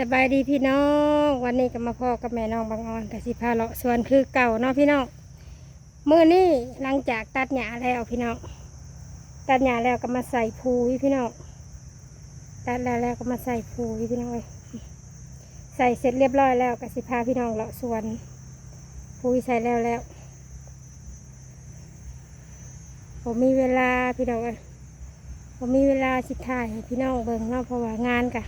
สบายดีพี่น้อง วันนี้ก็มาพ่อกับแม่น้องบางออนกับสิพาเลาะสวนคือเก่าเนาะพี่น้องมื้อนี้หลังจากตัดหญ้าแล้วพี่น้องตัดหญ้าแล้วก็มาใส่ปุ๋ยพี่น้องตัดแล้วแล้วก็มาใส่ปุ๋ยพี่น้องใส่เสร็จเรียบร้อยแล้วก็สิพาพี่น้องเลาะสวนปุ๋ยใส่แล้วแล้ว ผมมีเวลาพี่น้องผมมีเวลาสิถ่ายพี่น้องเบิ่งเนาะเพราะว่างานกะ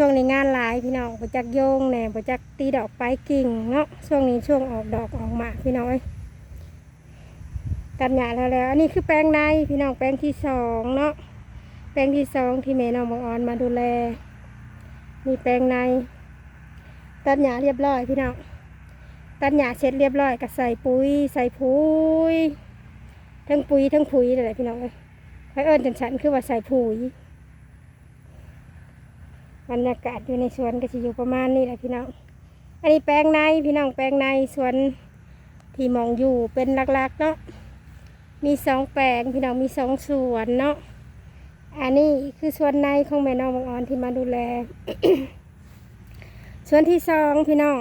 ช่วงนี้งานหลายพี่น้องประจักโยงแหน่ประจักตีดอกไปกิ่งเนาะช่วงนี้ช่วงออกดอกออกหมากพี่น้องเอ้ยตัดหญ้าแล้วแล้วอันนี้คือแปลงในพี่น้องแปลงที่สองเนาะแปลงที่สองที่แม่น้องบางออนมาดูแลมีแปลงใน ตัดหญ้าเรียบร้อยพี่น้องตัดหญ้าเสร็จเรียบร้อยก็ใส่ปุ๋ย ใส่ปุ๋ยทั้งปุ๋ยทั้งปุ๋ยเลยพี่น้องเอ้ยใครเอิ้นจันฉันคือว่าใส่ปุ๋ย บรรยากาศอยู่ในสวนก็จะอยู่ประมาณนี้แหละพี่น้อง อันนี้แปลงในพี่น้องแปลงในสวนที่มองอยู่เป็นหลักๆเนาะ มีสองแปลงพี่น้องมีสองสวนเนาะ อันนี้คือสวนในของแม่น้องบางออนที่มาดูแล สวนที่สองพี่น้อง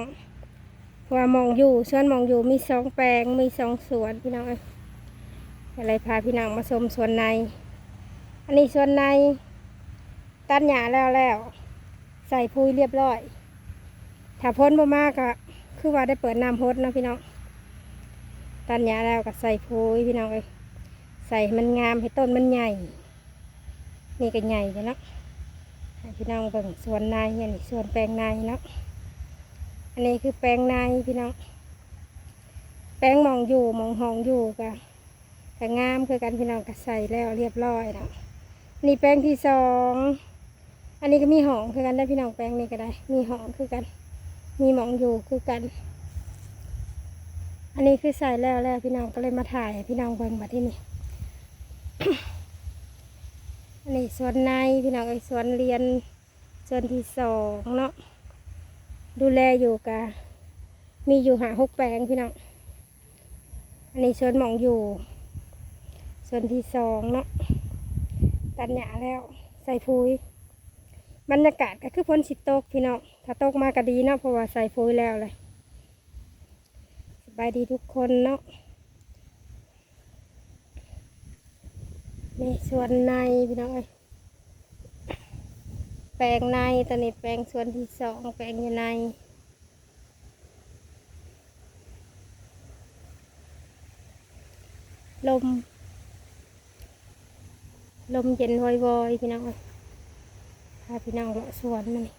พราะว่ามองอยู่สวนมองอยู่มีสองแปลงมีสองสวนพี่น้องเอ้ยอะไรพาพี่น้องมาชมสวนใน อันนี้สวนใน ตัดหญ้าแล้วแล้ว ใส่พุยเรียบร้อย ถ้าพ้นบ่มากก็คือว่าได้เปิดน้ำพดเนาะพี่น้องตัดหญ้าแล้วก็ใส่พุยพี่น้องเอ้ยใส่มันงามให้ต้นมันใหญ่ นี่ก็ใหญ่เลยนาะพี่น้องเบิ่งสวนในเนี่ยนี่สวนแปลงในเนาะอันนี้คือแปลงในพี่น้องแปลงมองอยู่มองห้องอยู่ก็ก็งามคือกันพี่น้องก็ใส่แล้วเรียบร้อยเนาะนี่แปลงที่สอง อันนี้ก็มีหองคือกันได้พี่น้องแปลงนี้ก็ได้ มีหองคือกัน มีหมองอยู่คือกัน อันนี้คือใส่แล้วแล้วพี่น้องก็เลยมาถ่ายพี่น้องเบิ่งมาที่นี่อันนี้สวนในพี่น้องไอ้ยสวนเรียนสวนที่สองเนาะดูแลอยู่กะมีอยู่หาหกแปลงพี่น้องอันนี้สวนหมองอยู่สวนที่สองเนาะตัดหญ้าแล้วใส่ปุ๋ย บรรยากาศก็คือพ้นสิตกพี่น้องถ้าตกมาก็ดีเนาะเพราะว่าใส่ปุ๋ยแล้วเลยสบายดีทุกคนเนาะนี่ส่วนในพี่น้องเอ้ยแปลงในตอนนี้แปลงส่วนที่สองแปลงอยู่ในลม ลมเย็นวอยๆพี่น้องเอ้ย พาพี่น้องเลาะสวนมันนี่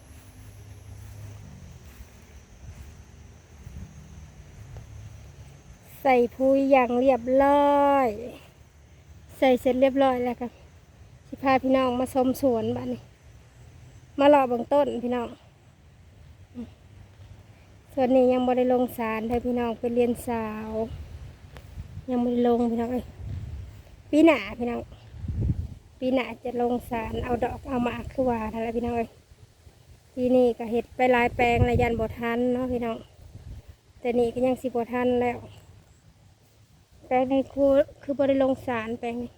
ใส่พุยอย่างเรียบร้อย ใส่เสร็จเรียบร้อยแล้วกันสิพาพี่น้องมาชมสวนบ้านนี้ มาเลาะเบื้องต้นพี่น้องส่วนนี้ยังบ่ได้ลงสารให้พี่น้องไปเรียนสาว ยังไม่ลงพี่น้องเอ้ยปีหน้าพี่น้อง ปีหน้าจะลงสารเอาดอกเอามากคือว่าอะไรพี่น้องเอ้ยปีนี้ก็เห็ดไปลายแปลงระยันบททันเนาะพี่น้องแต่นี่ก็ยังสิบทันแล้ว แปลงนี้คือคือบริลงสารแปลงนี้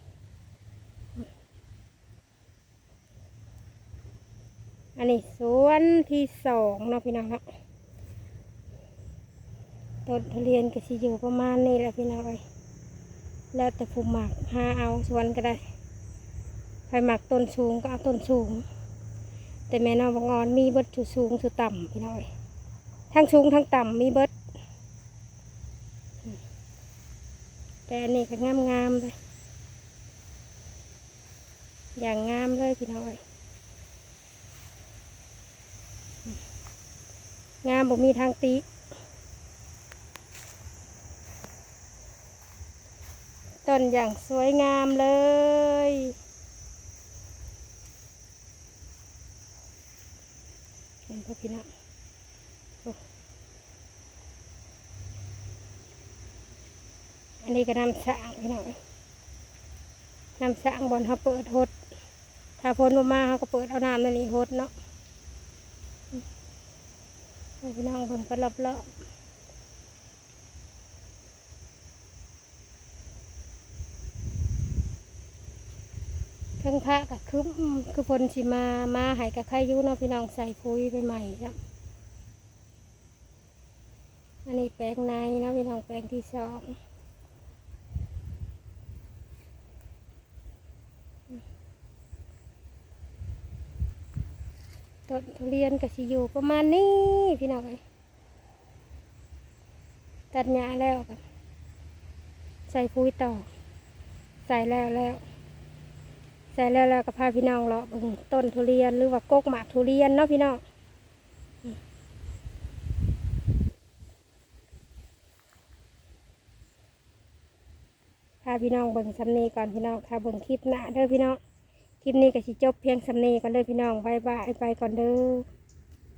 อันนี้สวนที่สองเนาะพี่น้องเนาะต้นทุเรียนก็สิอยู่ประมาณนี้แหละพี่น้องเอ้ยแล้วแต่ผู้หมักหาเอาสวนก็ได้ ใครหมักต้นสูงก็เอาต้นสูง แต่แม่น้องบางออนมีเบิดสุดสูงสุดต่ำพี่น้อยทั้งสูงทั้งต่ำมีเบิดแต่อันนี้ก็งามงามๆเลยอย่างงามเลยพี่น้อยงามบ่มีทางติต้นอย่างสวยงามเลย เห็น พี่น้องอันนี้ก็น้ำสร้างพี่น้องน้ำสร้างบอลเขาเปิดหดถ้าพ้นมาเขาก็เปิดเอาน้ำในนี้หดเนาะพี่น้องเพิ่นก็รอบรอบๆ ทั้งทั้งพระก็คืออืมคือพลสิมามาหายกับใครยู่เนาะพี่น้องใส่ปุ๋ยไปใหม่ครับอันนี้แปลงในเนาะพี่น้องแปลงที่สองต้นทุเรียนก็สิอยู่ประมาณนี้พี่น้องเอ้ยตัดหญ้าแล้วกันใส่ปุ๋ยต่อ ใส่แล้วแล้ว ใส่แล้วแล้วก็พาพี่น้องเลาะเบิ่งต้นทุเรียนหรือว่ากกหมากทุเรียนเนาะพี่น้องพาพี่น้องเบิ่งสำนีก่อนพี่น้องค่ะเบิ่งคลิปหน้าเด้อพี่น้องคลิปนี้ก็สิจบเพียงสำนีก่อนเด้อพี่น้องบายบายไปก่อนเด้อ